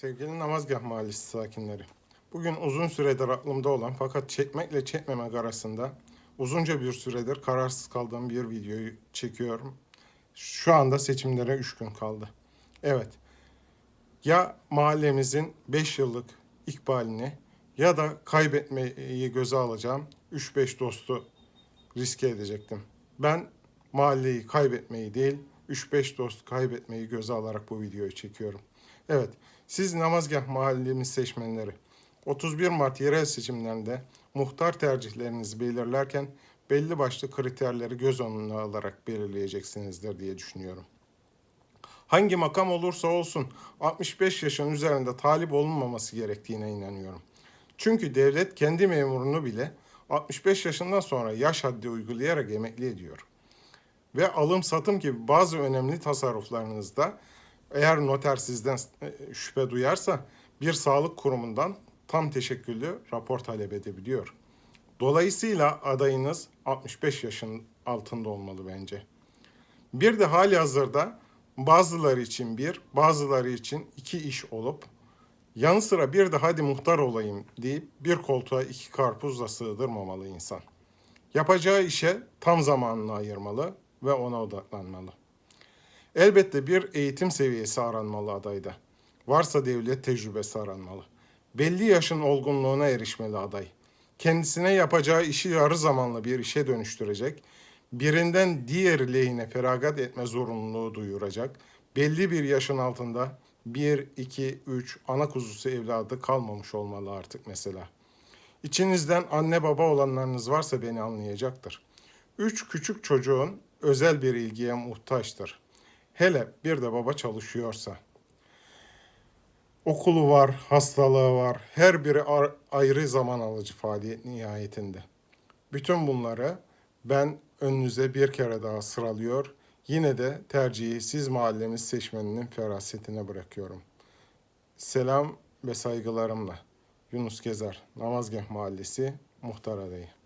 Sevgili Namazgah Mahallesi sakinleri. Bugün uzun süredir aklımda olan fakat çekmekle çekmemek arasında uzunca bir süredir kararsız kaldığım bir videoyu çekiyorum. Şu anda seçimlere 3 gün kaldı. Evet. Ya mahallemizin 5 yıllık ikbalini ya da kaybetmeyi göze alacağım 3-5 dostu riske edecektim. Ben mahalleyi kaybetmeyi değil 3-5 dost kaybetmeyi göze alarak bu videoyu çekiyorum. Evet, siz Namazgah mahallemiz seçmenleri 31 Mart yerel seçimlerinde muhtar tercihlerinizi belirlerken belli başlı kriterleri göz önüne alarak belirleyeceksinizdir diye düşünüyorum. Hangi makam olursa olsun 65 yaşın üzerinde talip olunmaması gerektiğine inanıyorum. Çünkü devlet kendi memurunu bile 65 yaşından sonra yaş haddi uygulayarak emekli ediyor. Ve alım satım gibi bazı önemli tasarruflarınızda eğer noter sizden e, şüphe duyarsa bir sağlık kurumundan tam teşekküllü rapor talep edebiliyor. Dolayısıyla adayınız 65 yaşın altında olmalı bence. Bir de hali hazırda bazıları için bir, bazıları için iki iş olup yanı sıra bir de hadi muhtar olayım deyip bir koltuğa iki karpuzla sığdırmamalı insan. Yapacağı işe tam zamanını ayırmalı ve ona odaklanmalı. Elbette bir eğitim seviyesi aranmalı adayda. Varsa devlet tecrübesi aranmalı. Belli yaşın olgunluğuna erişmeli aday. Kendisine yapacağı işi yarı zamanlı bir işe dönüştürecek, birinden diğer lehine feragat etme zorunluluğu duyuracak, belli bir yaşın altında bir, iki, üç ana kuzusu evladı kalmamış olmalı artık mesela. İçinizden anne baba olanlarınız varsa beni anlayacaktır. Üç küçük çocuğun özel bir ilgiye muhtaçtır. Hele bir de baba çalışıyorsa. Okulu var, hastalığı var. Her biri ayrı zaman alıcı faaliyet nihayetinde. Bütün bunları ben önünüze bir kere daha sıralıyor. Yine de tercihi siz mahallemiz seçmeninin ferasetine bırakıyorum. Selam ve saygılarımla. Yunus Gezer, Namazgah Mahallesi, Muhtar Adayı.